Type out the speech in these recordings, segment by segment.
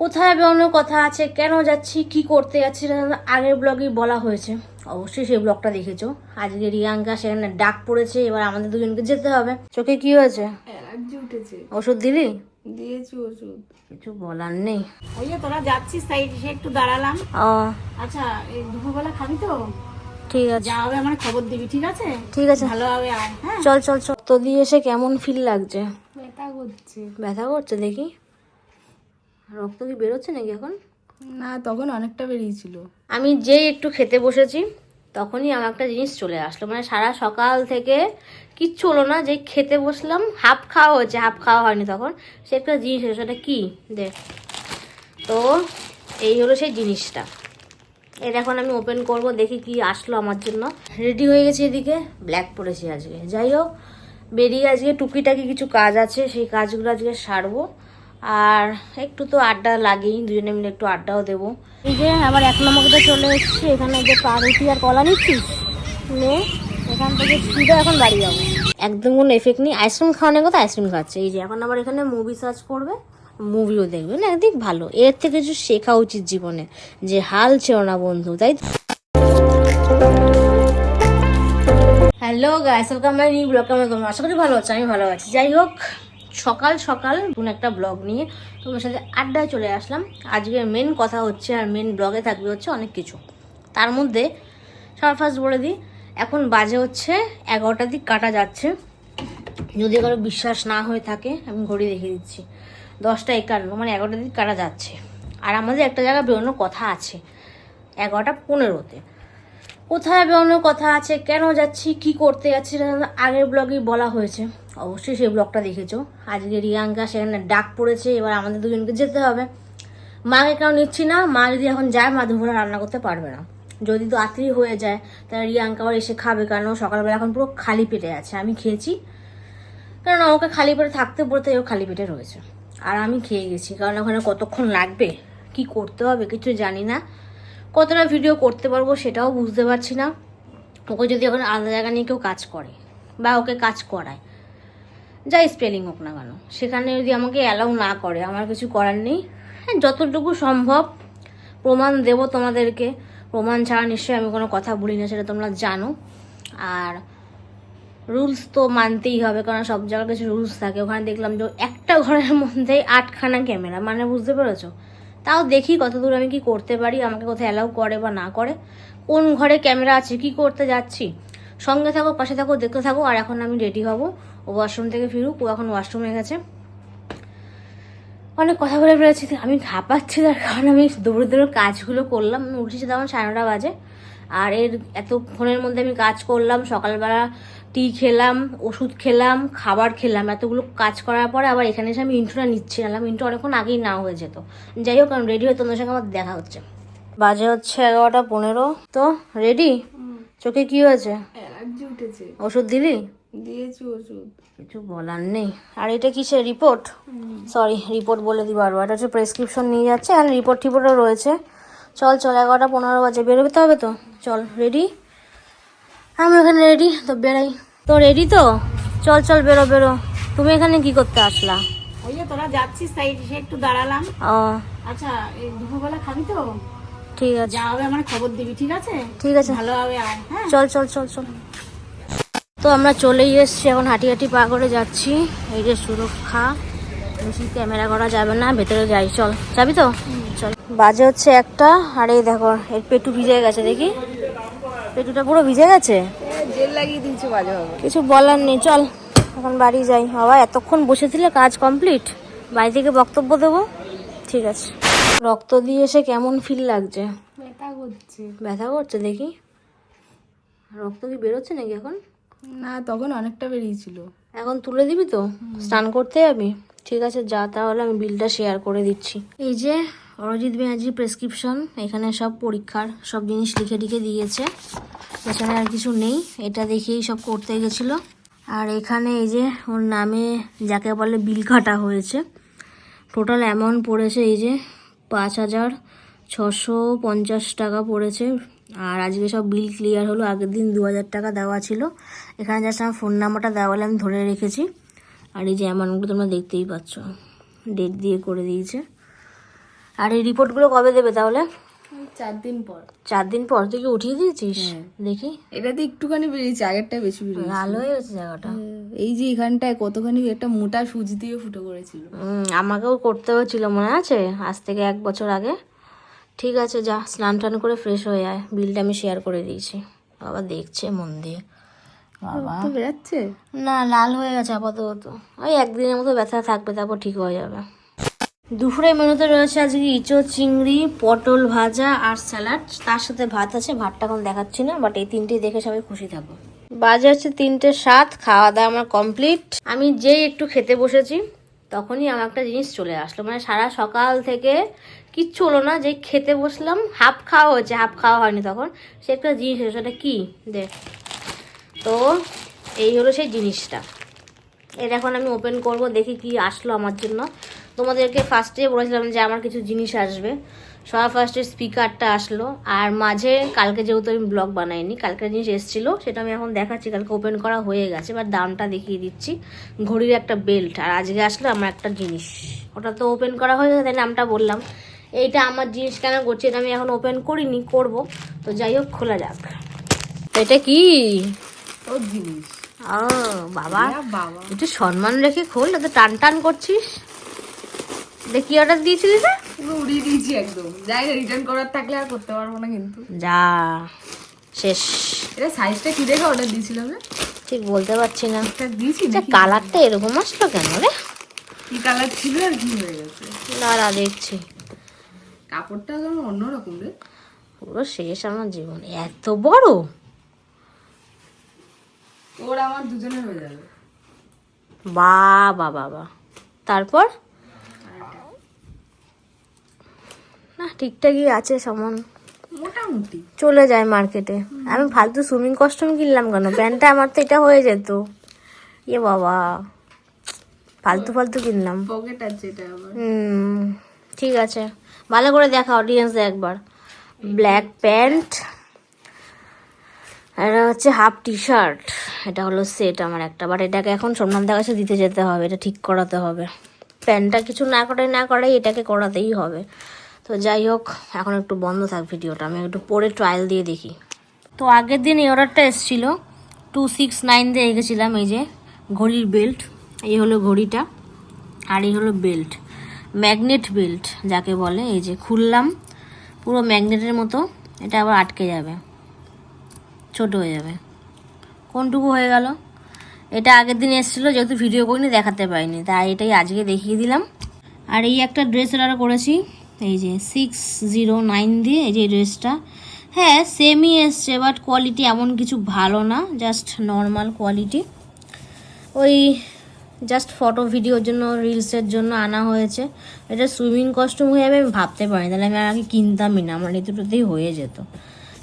কোথায় বেরোনোর কথা আছে? কেন যাচ্ছি? কি করতে যাচ্ছি? আগের ব্লগেই বলা হয়েছে। অবশ্যই সেই ব্লগটা দেখেছ। আজকে রিয়াঙ্কা সেখানে ডাক পড়েছে এবার আমাদের দুজনকে যেতে হবে। চোখে কি হয়েছে? অ্যালার্জি উঠেছে। ওষুধ দিলি? দিয়েছি ওষুধ। কিছু বলার নেই। ওই যে তোরা যাচ্ছিস তাই সে একটু দাঁড়ালাম। ও। আচ্ছা এই দুপুরবেলা খাবি তো? ঠিক আছে। যা হবে আমার খবর দিবি ঠিক আছে? ঠিক আছে। ভালোভাবে আয় হ্যাঁ? চল চল চল। তো দিয়ে এসে কেমন ফিল লাগছে? ব্যথা করছে। ব্যথা করছে দেখি। রক্ত কি বেরোচ্ছে নাকি এখন? না তখন অনেকটা বেরিয়েছিল। আমি যেই একটু খেতে বসেছি তখনই আমার একটা জিনিস চলে আসলো। মানে সারা সকাল থেকে কিচ্ছু হলো না যে খেতে বসলাম হাফ খাওয়া হয়েছে হাফ খাওয়া হয়নি তখন। সে একটা জিনিস এসে সেটা কী? দেখ। তো এই হলো সেই জিনিসটা। এটা এখন আমি ওপেন করব দেখি কি আসলো আমার জন্য। রেডি হয়ে গেছে এদিকে ব্ল্যাক পরেছি আজকে। যাই হোক বেরিয়ে আজকে টুকিটাকি কিছু কাজ আছে সেই কাজগুলো আজকে সারবো। আর একটু তো আড্ডা লাগেই, দুজনে মিলে একটু আড্ডাও দেবো। এই যে আবার এক নম্বরতে চলে এসেছি, এখানে যে পাউরুটি আর কলা নিচ্ছিস? নে এখান থেকে সিধা এখন বাড়ি যাব। একদম কোনো এফেক্ট নেই আইসক্রিম খাওয়ানোর কথা আইসক্রিম খাচ্ছে। এই যে এখন আবার এখানে মুভি সার্চ করবে মুভিও দেখবে। না, একদিক ভালো। এর থেকে কিছু শেখা উচিত জীবনে, যে হাল ছিল না বন্ধু, তাই? Hello guys welcome my new blog কেমন আশা করি ভালো আছো, আমি ভালো আছি। যাই হোক সকাল সকাল কোন একটা ব্লগ নিয়ে তোমার সাথে আড্ডায় চলে আসলাম। আজকের মেন কথা হচ্ছে আর মেন ব্লগে থাকবে হচ্ছে অনেক কিছু। তার মধ্যে সবার ফার্স্ট বলে দিই, এখন বাজে হচ্ছে এগারোটার দিক কাটা যাচ্ছে। যদি কারও বিশ্বাস না হয়ে থাকে, আমি ঘড়ি দেখে দিচ্ছি। দশটা একান্ন মানে এগারোটার দিক কাটা যাচ্ছে। আর আমাদের একটা জায়গায় বেরোনোর কথা আছে, এগারোটা পনেরোতে। কোথায় বেরোনোর কথা আছে, কেন যাচ্ছি, কি করতে যাচ্ছি আগের ব্লগেই বলা হয়েছে। অবশ্যই সেই ব্লগটা দেখেছ। আজকে রিয়াঙ্কা সেখানে ডাক পড়েছে, এবার আমাদের দুজনকে যেতে হবে। মাকে কেন নিচ্ছি না? মা যদি এখন যায়, মা দুপুরে রান্না করতে পারবে না। যদি তো রাত্রি হয়ে যায়, তাহলে রিয়াঙ্কা আবার এসে খাবে কেন সকালবেলা এখন পুরো খালি পেটে আছে। আমি খেয়েছি, কারণ ওকে খালি পেটে থাকতে পড়তে ও খালি পেটে রয়েছে। আর আমি খেয়ে গেছি, কারণ ওখানে কতক্ষণ লাগবে? কি করতে হবে কিছু জানি না। কতটা ভিডিও করতে পারব সেটাও বুঝতে পারছি না। ওকে যদি এখন আলাদা জায়গা নিয়ে কেউ কাজ করে, বা ওকে কাজ করায় যাই স্পেলিং হোক না কেন। সেখানে যদি আমাকে অ্যালাউ না করে, আমার কিছু করার নেই। হ্যাঁ যতটুকু সম্ভব প্রমাণ দেবো তোমাদেরকে। প্রমাণ ছাড়া নিশ্চয়ই আমি কোনো কথা বলি না, সেটা তোমরা জানো। আর রুলস তো মানতেই হবে, কারণ সব জায়গার কিছু রুলস থাকে। ওখানে দেখলাম যে একটা ঘরের মধ্যেই আটখানা ক্যামেরা মানে বুঝতে পেরেছ? তাও দেখি কতদূর আমি কি করতে পারি, আমাকে কোথায় অ্যালাউ করে বা না করে। কোন ঘরে ক্যামেরা আছে, কি করতে যাচ্ছি? সঙ্গে থাকো, পাশে থাকো, দেখতে থাকো, আর এখন আমি রেডি হব। ও ওয়াশরুম থেকে ফিরুক ও এখন ওয়াশরুমে গেছে। অনেক কথা বলে ফেলেছি আমি ঘাপাচ্ছি তার কারণ আমি দৌড়ে দৌড়ে কাজগুলো করলাম। আমি উঠেছি তখন সাড়ে নটা বাজে আর এর এতক্ষণের মধ্যে আমি কাজ করলাম সকালবেলা টি খেলাম ওষুধ খেলাম খাবার খেলাম। এতগুলো কাজ করার পরে আবার এখানে এসে আমি ইন্টুটা নিচ্ছি নাম ইন্টু অনেকক্ষণ আগেই না হয়ে যেত। যাই হোক আমি রেডি হয়ে তোমাদের সঙ্গে আমার দেখা হচ্ছে। বাজে হচ্ছে এগারোটা পনেরো। তো রেডি চোখে কি হয়েছে? ওষুধ দিলি? দিয়েছি ওষুধ। কিছু বলার নেই। আর এটা কিসের রিপোর্ট সরি রিপোর্ট বলে দিই বারবার এটা হচ্ছে প্রেসক্রিপশন নিয়ে যাচ্ছে আর রিপোর্ট টিপোর্টও রয়েছে। চল চল এগারোটা পনেরো বাজে। বেরোতে হবে তো? চল রেডি আমি এখানে রেডি তো বেরাই। তো রেডি তো? চল চল বেরো বেরো। তুমি এখানে কি করতে আসলা? ওই যে তোরা যাচ্ছিস তাই সে একটু দাঁড়ালাম। ও। আচ্ছা এই দুপুরবেলা খাবি তো? ঠিক আছে। যা হবে আমার খবর দিবি ঠিক আছে? ঠিক আছে। ভালোভাবে আয় হ্যাঁ? চল চল চল চল। তো আমরা চলেই এসেছি এখন হাঁটি হাঁটি পা করে যাচ্ছি। এই যে সুরক্ষা বেশি ক্যামেরা করা যাবে না ভেতরে যাই চল। যাবি তো? চল। বাজে হচ্ছে একটা আর এই দেখো এর পেটু ভিজে গেছে দেখি? পেটুটা পুরো ভিজে গেছে? জেল লাগিয়ে দিয়েছে বাজে হবে কিছু বলার নেই চল। এখন বাড়ি যাই। বাবা এতক্ষণ বসে দিলে কাজ কমপ্লিট? বাড়ি থেকে বক্তব্য দেবো? ঠিক আছে। রক্ত দিয়ে এসে কেমন ফিল লাগছে? ব্যথা করছে। ব্যথা করছে দেখি। রক্ত কি বেরোচ্ছে নাকি এখন? না তখন অনেকটা বেরিয়েছিল। এখন তুলে দিবি তো? স্নান করতে যাবি? ঠিক আছে যা তাহলে আমি বিলটা শেয়ার করে দিচ্ছি। এই যে অরিজিৎ ব্যানার্জির প্রেসক্রিপশন এখানে সব পরীক্ষার সব জিনিস লিখে লিখে দিয়েছে। এখানে আর কিছু নেই এটা দেখেই সব করতে গেছিল। আর এখানে এই যে ওর নামে যাকে বলে বিল কাটা হয়েছে টোটাল অ্যামাউন্ট পড়েছে এই যে পাঁচ হাজার ছশো পঞ্চাশ টাকা পড়েছে। আর আজকে সব বিল ক্লিয়ার হলো আগের দিন দু হাজার টাকা দেওয়া ছিল। এখানে জাস্ট আমার ফোন নাম্বারটা দেওয়া হলে আমি ধরে রেখেছি। আর এই যে অ্যামাউন্টগুলো তোমরা দেখতেই পাচ্ছ ডেট দিয়ে করে দিয়েছে। আর এই রিপোর্টগুলো কবে দেবে তাহলে? চার দিন পর। চার দিন পর? তুই কি উঠিয়ে দিয়েছিস? হ্যাঁ। দেখি। এটাতে একটুখানি বেরিয়েছে আগেরটা বেশি বেরিয়েছে। লাল হয়ে গেছে জায়গাটা। এই যে এখানটায় কতখানি একটা মোটা সুজি দিয়ে ফুটো করেছিল। আমাকেও করতে হয়েছিল মনে আছে আজ থেকে এক বছর আগে। ঠিক আছে যা স্নান টান করে ফ্রেশ হয়ে যায় বিলটা আমি শেয়ার করে দিয়েছি। বাবা দেখছে মন দিয়ে। বাবা। না লাল হয়ে গেছে আপাতত। ওই একদিনের মতো ব্যথা থাকবে তারপর ঠিক হয়ে যাবে। দুপুরের মেনুতে রয়েছে আজকে ইঁচড় চিংড়ি পটল ভাজা আর স্যালাড। তার সাথে ভাত আছে ভাতটা এখন দেখাচ্ছি না বাট এই তিনটেই দেখে সবাই খুশি থাকো বাজে হচ্ছে তিনটে সাত খাওয়া দাওয়া আমার কমপ্লিট আমি যেই একটু খেতে বসেছি তখনই আমার একটা জিনিস চলে আসলো। মানে সারা সকাল থেকে কিচ্ছু হলো না যে খেতে বসলাম হাফ খাওয়া হয়েছে হাফ খাওয়া হয়নি তখন। সে একটা জিনিস এসেছে, সেটা কী? দেখ তো এই হলো সেই জিনিসটা। এটা এখন আমি ওপেন করব দেখি কি আসলো আমার জন্য। তোমাদেরকে ফার্স্টে বলেছিলাম যে আমার কিছু জিনিস আসবে। সবার ফার্স্টে স্পিকারটা আসলো। আর মাঝে কালকে যেহেতু আমি ব্লগ বানাইনি কালকে জিনিস এসেছিল সেটা আমি এখন দেখাচ্ছি। কালকে ওপেন করা হয়ে গেছে এবার দামটা দেখিয়ে দিচ্ছি। ঘড়ির একটা বেল্ট আর আজকে আসলো আমার একটা জিনিস। ওটা তো ওপেন করা হয়ে গেছে তাই নামটা বললাম। এইটা আমার জিনিস কেন করছে এটা আমি এখন ওপেন করিনি করব। তো যাই হোক খোলা যাক। তো এটা কি? ওর জিনিস। ও বাবা। একটু সম্মান রেখে খোল এত টান টান করছিস। দেখ কি অর্ডার দিয়েছিলি পুরো উড়িয়ে দিয়েছি একদম। যাই রিটার্ন করার থাকলে আর করতে পারব না কিন্তু। যা শেষ। এটা সাইজটা কি দেখে অর্ডার দিয়েছিলাম রে? ঠিক বলতে পারছি না। এটা দিয়েছি আচ্ছা কালারটা এরকম আসলো কেন রে? কি কালার ছিল আর কি হয়ে গেছে? না না দেখছি। কাপড়টা যেন অন্যরকম রে। পুরো শেষ আমার জীবন। এত বড়? ওর আমার দুজনের হয়ে যাবে। বাবা বাবা তারপর? না ঠিকঠাকই আছে সমান। মোটামুটি। চলে যায় মার্কেটে। আমি ফালতু সুইমিং কস্টিউম কিনলাম কেন? প্যান্টটা আমার তো এটা হয়ে যেত। এ বাবা। ফালতু ফালতু কিনলাম। পকেট আছে এটা হুম। ঠিক আছে। ভালো করে দেখা অডিয়েন্স একবার। ব্ল্যাক প্যান্ট এটা হচ্ছে হাফ টি শার্ট এটা হলো সেট আমার একটা বাট এটাকে এখন সোমনাথদের কাছে দিতে যেতে হবে, এটা ঠিক করাতে হবে। প্যান্টটা কিছু না করে না করে এটাকে করাতেই হবে। তো যাই হোক, এখন একটু বন্ধ থাক ভিডিওটা, আমি একটু পরে ট্রায়াল দিয়ে দেখি। তো আগের দিন এই অর্ডারটা এসেছিল টু সিক্স নাইন দিয়ে রেখেছিলাম, এই যে ঘড়ির বেল্ট এই হলো ঘড়িটা, আর এই হলো বেল্ট ম্যাগনেট বেল্ট যাকে বলে, এই যে খুললাম, পুরো ম্যাগনেটের মতো, এটা আবার আটকে যাবে, ছোট হয়ে যাবে। কোনটুকু হয়ে গেল? এটা আগের দিন এসেছিল, যেহেতু ভিডিও করিনি, দেখাতে পাইনি তাই এটাই আজকে দেখিয়ে দিলাম। আর এই একটা ড্রেস অর্ডার করেছি, এই যে সিক্স জিরো নাইন দিয়ে, এই যে ড্রেসটা হ্যাঁ সেমই এসছে বাট কোয়ালিটি এমন কিছু ভালো না জাস্ট নর্মাল কোয়ালিটি ওই জাস্ট ফটো ভিডিওর জন্য রিলসের জন্য আনা হয়েছে। এটা সুইমিং কস্টিউম হয়ে আমি ভাবতে পারি তাহলে আমি আগে কিনতামই না, আমার এই দুটোতেই হয়ে যেত।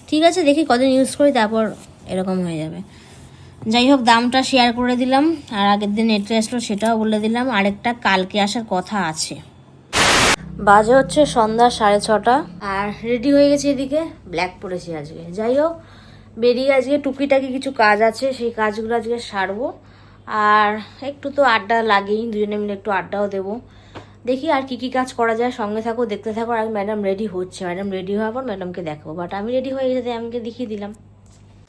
ঠিক আছে, দেখি কদিন ইউজ করি, তারপর এরকম হয়ে যাবে। যাই হোক, দামটা শেয়ার করে দিলাম, আর আগের দিন এটে আসলো, সেটাও বলে দিলাম। আরেকটা কালকে আসার কথা আছে। বাজে হচ্ছে সন্ধ্যা সাড়ে ছটা। আর রেডি হয়ে গেছে এদিকে ব্ল্যাক পরেছি আজকে। যাই হোক, বেরিয়ে আজকে টুকিটাকি কিছু কাজ আছে, সেই কাজগুলো আজকে সারবো। আর একটু তো আড্ডা লাগেই দুজনে মিলে একটু আড্ডাও দেবো। দেখি আর কি কি কাজ করা যায় সঙ্গে থাকো দেখতে থাকো আর ম্যাডাম রেডি হচ্ছে। ম্যাডাম রেডি হওয়ার পর ম্যাডামকে দেখাবো। বাট আমি রেডি হয়ে গেছে আমাকে দেখিয়ে দিলাম।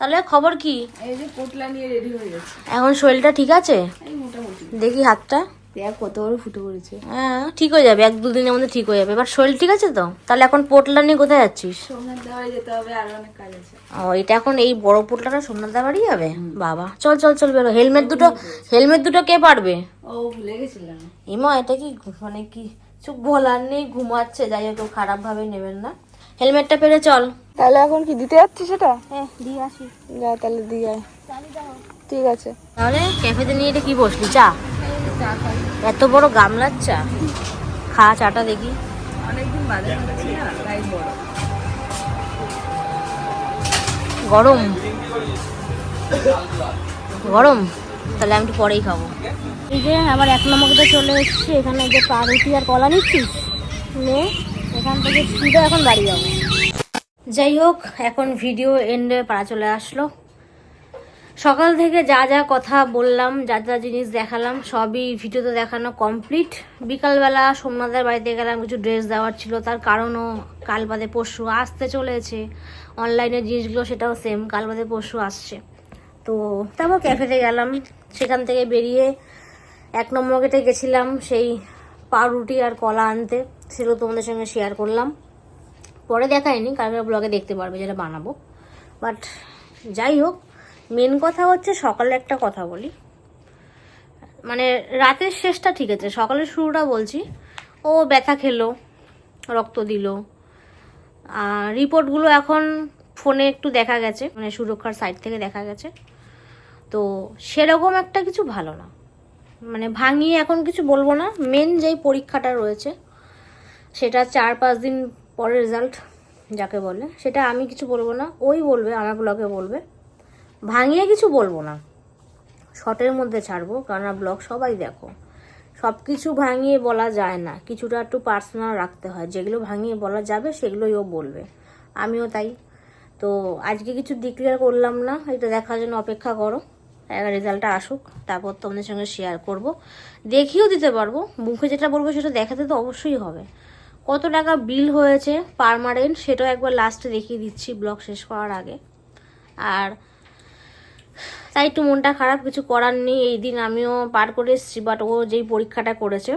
তাহলে খবর কি? এই যে পোটলা নিয়ে রেডি হয়ে গেছে। এখন শরীরটা ঠিক আছে? দেখি হাতটা। দেখ কত বড় ফুটো করেছে হ্যাঁ ঠিক হয়ে যাবে এক দুদিনের মধ্যে ঠিক হয়ে যাবে। এবার শরীর ঠিক আছে তো? তাহলে এখন পোটলা নিয়ে কোথায় যাচ্ছিস? যেতে হবে আরও অনেক কাজ আছে। ও এটা এখন এই বড় পোটলাটা সোনাদা বাড়ি যাবে বাবা চল চল চল বেরো। হেলমেট দুটো হেলমেট দুটো কে পারবে? ও ভুলে গেছিলাম। ইমা এটা কি মানে কি? চুপ বলার নেই ঘুমাচ্ছে। যাই হোক খারাপ ভাবে নেবেন না। হেলমেটটা পেরে চল। তাহলে এখন কি দিতে যাচ্ছি সেটা? হ্যাঁ দিয়ে আসি। যা তাহলে দিয়ে আয়। ঠিক আছে। তাহলে ক্যাফেতে নিয়ে এটা কি বসলি? চা? এত বড় গামলার চা? খা চাটা দেখি। অনেকদিন বাদে তাই বড়। গরম। গরম? তাহলে আমি একটু পরেই খাব। এই যে আবার এক নম্বরটা চলে এসেছি এখানে যে পাউরুটি আর কলা নিচ্ছিস? নে এখান থেকে সিধা এখন বাড়ি যাব। যাই হোক এখন ভিডিও এন্ডে পাড়া চলে আসলো। সকাল থেকে যা যা কথা বললাম, যা যা জিনিস দেখালাম, সবই ভিডিওতে দেখানো কমপ্লিট বিকালবেলা সোমনাথের বাড়িতে গেলাম, কিছু ড্রেস দেওয়ার ছিল। তার কারণও কাল বাদে পরশু আসতে চলেছে। অনলাইনের জিনিসগুলো সেটাও সেম কাল বাদে পরশু আসছে। তো তারপর ক্যাফেতে গেলাম। সেখান থেকে বেরিয়ে এক নম্বর গেটে গেছিলাম, সেই পাউরুটি আর কলা আনতে। সেগুলো তোমাদের সঙ্গে শেয়ার করলাম। পরে দেখায়নি কালকের ব্লগে দেখতে পারবে, যেটা বানাবো। বাট যাই হোক মেন কথা হচ্ছে সকালে একটা কথা বলি। মানে রাতের শেষটা ঠিক আছে, সকালের শুরুটা বলছি। ও ব্যথা খেলো, রক্ত দিল। আর রিপোর্টগুলো এখন ফোনে একটু দেখা গেছে মানে সুরক্ষার সাইড থেকে দেখা গেছে। তো সেরকম একটা কিছু ভালো না। মানে ভাঙিয়ে এখন কিছু বলব না। মেন যেই পরীক্ষাটা রয়েছে, সেটা চার পাঁচ দিন পরে রেজাল্ট যাকে বলে, সেটা আমি কিছু বলব না। ওই বলবে আমার ব্লগে বলবে। ভাঙিয়ে কিছু বলব না। শর্টের মধ্যে ছাড়বো কারণ ব্লগ সবাই দেখো। সব কিছু ভাঙিয়ে বলা যায় না। কিছুটা একটু পার্সোনাল রাখতে হয়। যেগুলো ভাঙিয়ে বলা যাবে, সেগুলোই ও বলবে। আমিও তাই। তো আজকে কিছু ডিক্লেয়ার করলাম না। এটা দেখার জন্য অপেক্ষা করো। রেজাল্টটা আসুক। তারপর তোমাদের সঙ্গে শেয়ার করব। দেখিয়েও দিতে পারব। মুখে যেটা বলব, সেটা দেখাতে তো অবশ্যই হবে। কত টাকা বিল হয়েছে পারমানেন্ট সেটাও একবার লাস্টে দেখিয়ে দিচ্ছি। ব্লগ শেষ করার আগে। আর তাই একটু মনটা খারাপ, কিছু করার নেই। এই দিন আমিও পার করে এসেছি বাট ও যেই পরীক্ষাটা করেছে,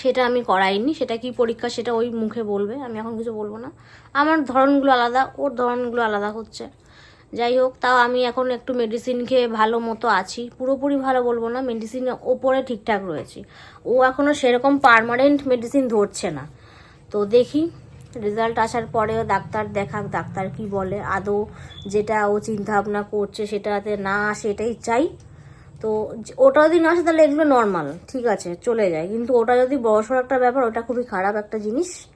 সেটা আমি করাইনি। সেটা কি পরীক্ষা সেটা ওই মুখে বলবে, আমি এখন কিছু বলব না। আমার ধরনগুলো আলাদা, ওর ধরনগুলো আলাদা হচ্ছে। যাই হোক, তাও আমি এখন একটু মেডিসিন খেয়ে ভালো মতো আছি। পুরোপুরি ভালো বলব না মেডিসিন ওপরে ঠিকঠাক রয়েছি। ও এখনও সেরকম পারমানেন্ট মেডিসিন ধরছে না। তো দেখি রেজাল্ট আসার পরেও ডাক্তার দেখাক, ডাক্তার কি বলে, আদৌ যেটা ও চিন্তা ভাবনা করছে সেটাতে না আসে এটাই চাই। তো ওটা যদি না আসে তাহলে এগুলো নর্মাল ঠিক আছে, চলে যায়। কিন্তু ওটা যদি বড়সড় একটা ব্যাপার, ওটা খুবই খারাপ একটা জিনিস।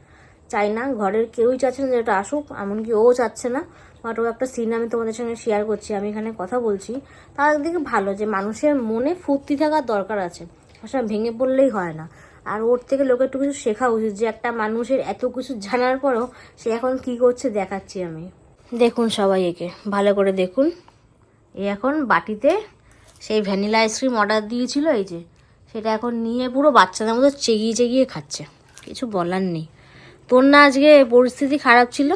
চাই না, ঘরের কেউই চাচ্ছে না যে ওটা আসুক, এমনকি ও চাচ্ছে না। বাট ও একটা সিন আমি তোমাদের সঙ্গে শেয়ার করছি, আমি এখানে কথা বলছি। তার দিকে ভালো যে মানুষের মনে ফুর্তি থাকার দরকার আছে। আসলে ভেঙে পড়লেই হয় না। আর ওর থেকে লোকের একটু কিছু শেখা উচিত যে একটা মানুষের এত কিছু জানার পরও সে এখন কি করছে দেখাচ্ছি আমি। দেখুন সবাই একে ভালো করে দেখুন। এ এখন বাটিতে সেই ভ্যানিলা আইসক্রিম অর্ডার দিয়েছিল এই যে সেটা এখন নিয়ে পুরো বাচ্চাদের মতো চেগিয়ে চেগিয়ে খাচ্ছে। কিছু বলার নেই। তোর না আজকে পরিস্থিতি খারাপ ছিল?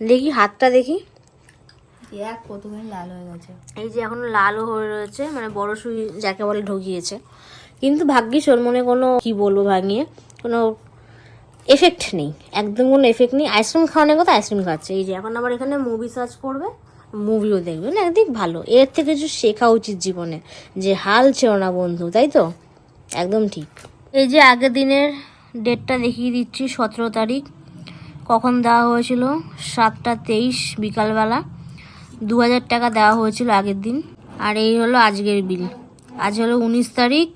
দেখি হাতটা দেখি। এক কতখানি লাল হয়ে গেছে। এই যে এখনও লালও হয়ে রয়েছে মানে বড় সুই যাকে বলে ঢুকিয়েছে। কিন্তু ভাগ্যিস ওর মনে কোনো, কি বলব ভাঙিয়ে কোনো এফেক্ট নেই। একদম কোনো এফেক্ট নেই। আইসক্রিম খাওয়ানোর কথা আইসক্রিম খাচ্ছে এই যে এখন আবার এখানে মুভি সার্চ করবে মুভিও দেখবে। না, একদিক ভালো। এর থেকে কিছু শেখা উচিত জীবনে যে হাল ছিল না বন্ধু, তাই তো? একদম ঠিক। এই যে আগের দিনের ডেটটা দেখিয়ে দিচ্ছি, সতেরো তারিখ। কখন দেওয়া হয়েছিল? সাতটা তেইশ, বিকালবেলা। দু হাজার টাকা দেওয়া হয়েছিল আগের দিন। আর এই হলো আজকের বিল আজ হলো উনিশ তারিখ।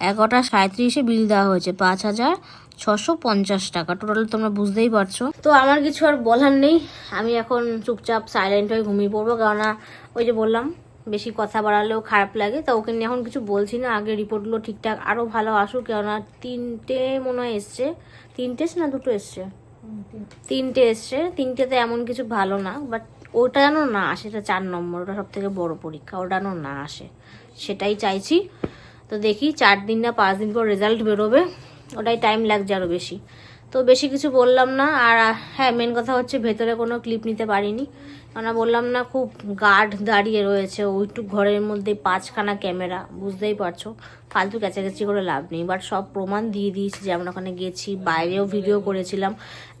এগারোটা সাঁত্রিশে বিল দেওয়া হয়েছে পাঁচ হাজার ছশো পঞ্চাশ টাকা। টোটাল তোমরা বুঝতেই পারছ। তো আমার কিছু আর বলার নেই। আমি এখন চুপচাপ সাইলেন্ট হয়ে ঘুমিয়ে পড়ব। কেননা ওই যে বললাম, বেশি কথা বাড়ালেও খারাপ লাগে। তা ওকে নিয়ে এখন কিছু বলছি না। আগে রিপোর্টগুলো ঠিকঠাক আরও ভালো আসুক। কেননা তিনটে মনে হয় এসছে। তিনটে না দুটো এসছে? তিনটে এসছে। তিনটেতে এমন কিছু ভালো না। বাট ওটা যেন না আসে, এটা চার নম্বর। ওটা সব থেকে বড় পরীক্ষা। ওটা যেন না আসে। সেটাই চাইছি। তো দেখি চার দিন না পাঁচ দিন পর রেজাল্ট বেরোবে। ওটাই টাইম লাগছে আরও বেশি। তো বেশি কিছু বললাম না। আর হ্যাঁ মেন কথা হচ্ছে ভেতরে কোনো ক্লিপ নিতে পারিনি। কেননা বললাম না, খুব গার্ড দাঁড়িয়ে রয়েছে। ওইটু ঘরের মধ্যে পাঁচখানা ক্যামেরা বুঝতেই পারছ। ফালতু ক্যাচাকাচি করে লাভ নেই। বাট সব প্রমাণ দিয়ে দিয়েছি যে আমরা ওখানে গেছি, বাইরেও ভিডিও করেছিলাম।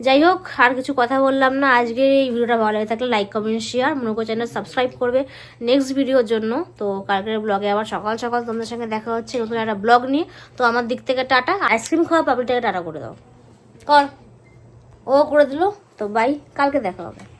যাই হোক, আর কিছু কথা বললাম না। আজকে এই ভিডিওটা ভালো লাগে থাকলে লাইক কমেন্ট শেয়ার মনে করে চ্যানেল সাবস্ক্রাইব করবে নেক্সট ভিডিওর জন্য। তো কালকের ব্লগে আবার সকাল সকাল তোমাদের সঙ্গে দেখা হচ্ছে নতুন একটা ব্লগ নিয়ে। তো আমার দিক থেকে টাটা। আইসক্রিম খাওয়া পাবলিকটাকে টাটা করে দাও। কর। ও করে দিল তো বাই কালকে দেখা হবে।